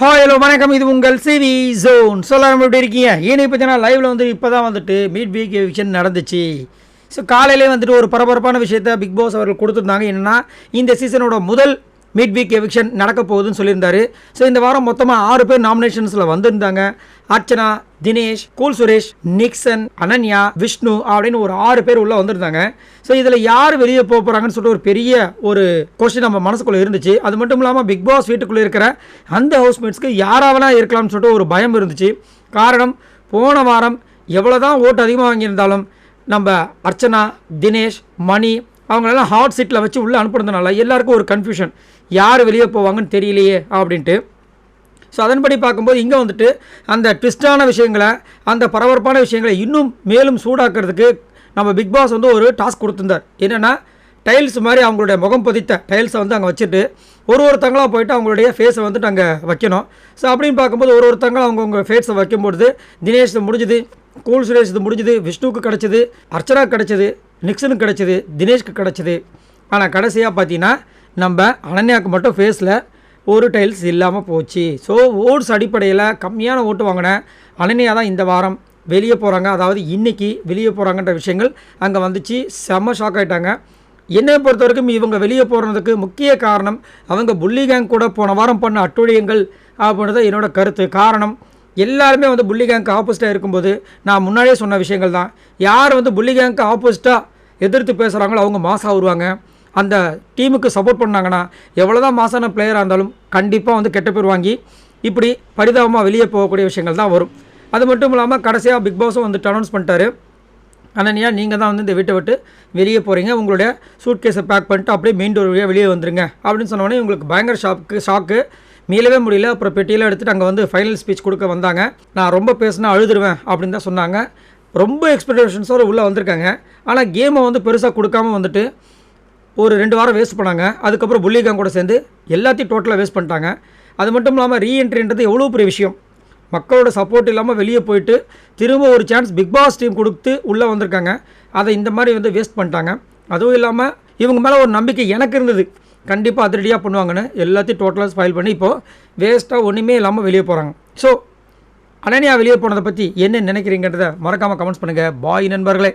Hi hello வணக்கம். இது உங்கள் சிவி ஜோன் சொல்லாம எப்படி இருக்கீங்க? ஏன்னு பார்த்தீங்கன்னா லைவில் வந்து இப்போ தான் வந்துட்டு மீட் வீக் எவிக்ஷன் நடந்துச்சு. ஸோ காலையிலே வந்துட்டு ஒரு பரபரப்பான விஷயத்த பிக் பாஸ் அவர்கள் கொடுத்துருந்தாங்க. என்னென்னா இந்த சீசனோட முதல் மிட் வீக் எவிக்ஷன் நடக்க போகுதுன்னு சொல்லியிருந்தாரு. ஸோ இந்த வாரம் மொத்தமாக ஆறு பேர் நாமினேஷன்ஸில் வந்திருந்தாங்க. அர்ச்சனா தினேஷ் கூல் சுரேஷ் நிக்சன் அனன்யா விஷ்ணு அப்படின்னு ஒரு ஆறு பேர் உள்ளே வந்திருந்தாங்க. ஸோ இதில் யார் வெளியே போக போகிறாங்கன்னு சொல்லிட்டு ஒரு பெரிய ஒரு கொஸ்டின் நம்ம மனசுக்குள்ளே இருந்துச்சு. அது மட்டும் இல்லாமல் பிக் பாஸ் வீட்டுக்குள்ளே இருக்கிற அந்த ஹவுஸ்மேட்ஸ்க்கு யாராவனா இருக்கலாம்னு சொல்லிட்டு ஒரு பயம் இருந்துச்சு. காரணம் போன வாரம் எவ்வளோ தான் ஓட்டு அதிகமாக வாங்கியிருந்தாலும் நம்ம அர்ச்சனா தினேஷ் மணி அவங்களெல்லாம் ஹாட் சீட்டில் வச்சு உள்ளே அனுப்புறதுனால எல்லாருக்கும் ஒரு கன்ஃபியூஷன் யார் வெளியே போவாங்கன்னு தெரியலையே அப்படின்ட்டு. ஸோ அதன்படி பார்க்கும்போது இங்கே வந்துட்டு அந்த ட்விஸ்டான விஷயங்களை அந்த பரபரப்பான விஷயங்களை இன்னும் மேலும் சூடாக்குறதுக்கு நம்ம பிக் பாஸ் வந்து ஒரு டாஸ்க் கொடுத்துருந்தார். என்னென்னா டைல்ஸ் மாதிரி அவங்களுடைய முகம் பதித்த டைல்ஸை வந்து அங்கே வச்சுட்டு ஒரு ஒருத்தங்களாக போயிட்டு அவங்களுடைய ஃபேஸை வந்துட்டு அங்கே வைக்கணும். ஸோ அப்படின்னு பார்க்கும்போது ஒரு ஒருத்தங்களும் அவங்கவுங்க ஃபேஸை வைக்கும்பொழுது தினேஷ் முடிஞ்சுது கூல் சுரேஷ் முடிஞ்சுது விஷ்ணுவுக்கு கிடச்சிது அர்ச்சனா கிடச்சிது நிக்சனுக்கு கிடச்சிது தினேஷ்க்கு கிடச்சிது. ஆனால் கடைசியாக பார்த்தீங்கன்னா நம்ம அனன்யாவுக்கு மட்டும் ஃபேஸில் ஒரு டைல்ஸ் இல்லாமல் போச்சு. ஸோ ஓட்ஸ் அடிப்படையில் கம்மியான ஓட்டு வாங்கினேன் அனன்யா தான் இந்த வாரம் வெளியே போகிறாங்க அதாவது இன்னைக்கு வெளியே போகிறாங்கன்ற விஷயங்கள் அங்கே வந்துச்சு. செம்ம ஷாக் ஆகிட்டாங்க என்னை பொறுத்த வரைக்கும் இவங்க வெளியே போகிறதுக்கு முக்கிய காரணம் அவங்க புள்ளி கேங் கூட போன வாரம் பண்ண அட்டுழியங்கள் அப்படின்றது என்னோட கருத்து. காரணம் எல்லாருமே வந்து புள்ளி கேங்க்கு ஆப்போசிட்டாக இருக்கும்போது நான் முன்னாடியே சொன்ன விஷயங்கள் தான். யார் வந்து புள்ளி கேங்க்கு ஆப்போசிட்டாக எதிர்த்து பேசுகிறாங்களோ அவங்க மாசாக வருவாங்க. அந்த டீமுக்கு சப்போர்ட் பண்ணாங்கன்னா எவ்வளோ தான் மாசான பிளேயராக இருந்தாலும் கண்டிப்பாக வந்து கெட்ட பேர் வாங்கி இப்படி பரிதாபமாக வெளியே போகக்கூடிய விஷயங்கள் தான் வரும். அது மட்டும் இல்லாமல் கடைசியாக பிக் பாஸும் வந்துட்டு அனௌன்ஸ் பண்ணிட்டாரு. அனன்யா நீங்கள் தான் வந்து இந்த வீட்டை விட்டு வெளியே போகிறீங்க உங்களுடைய சூட் கேஸை பேக் பண்ணிட்டு அப்படியே மெயின் டோர் வழியாக வெளியே வந்துருங்க. அப்படின்னு சொன்னோடனே உங்களுக்கு பயங்கர ஷாக்கு ஷாக்கு மீளவே முடியல. அப்புறம் பெட்டியெல்லாம் எடுத்துகிட்டு அங்கே வந்து ஃபைனல் ஸ்பீச் கொடுக்க வந்தாங்க. நான் ரொம்ப பேசினா அழுதுருவேன் அப்படின்னு தான் சொன்னாங்க. ரொம்ப எக்ஸ்பெக்டேஷன்ஸோடு உள்ளே வந்திருக்காங்க. ஆனால் கேமை வந்து பெருசாக கொடுக்காம வந்துட்டு ஒரு ரெண்டு வாரம் வேஸ்ட் பண்ணாங்க. அதுக்கப்புறம் புள்ளிகாங் கூட சேர்ந்து எல்லாத்தையும் டோட்டலாக வேஸ்ட் பண்ணிட்டாங்க. அது மட்டும் இல்லாமல் ரீஎன்ட்ரின்றது எவ்வளோ பெரிய விஷயம். மக்களோட சப்போர்ட் இல்லாமல் வெளியே போயிட்டு திரும்ப ஒரு சான்ஸ் பிக் பாஸ் டீம் கொடுத்து உள்ளே வந்திருக்காங்க. அதை இந்த மாதிரி வந்து வேஸ்ட் பண்ணிட்டாங்க. அதுவும் இல்லாமல் இவங்க மேலே ஒரு நம்பிக்கை எனக்கு இருந்தது. கண்டிப்பாக அதிரடியாக பண்ணுவாங்கன்னு எல்லாத்தையும் டோட்டலாக ஸ்பாயில் பண்ணி இப்போது வேஸ்ட்டாக ஒன்றுமே இல்லாமல் வெளியே போகிறாங்க ஸோ அனன்யா வெளியே போனதை பற்றி என்ன நினைக்கிறீங்கன்றதை மறக்காமல் கமெண்ட்ஸ் பண்ணுங்கள் பாய் நண்பர்களே.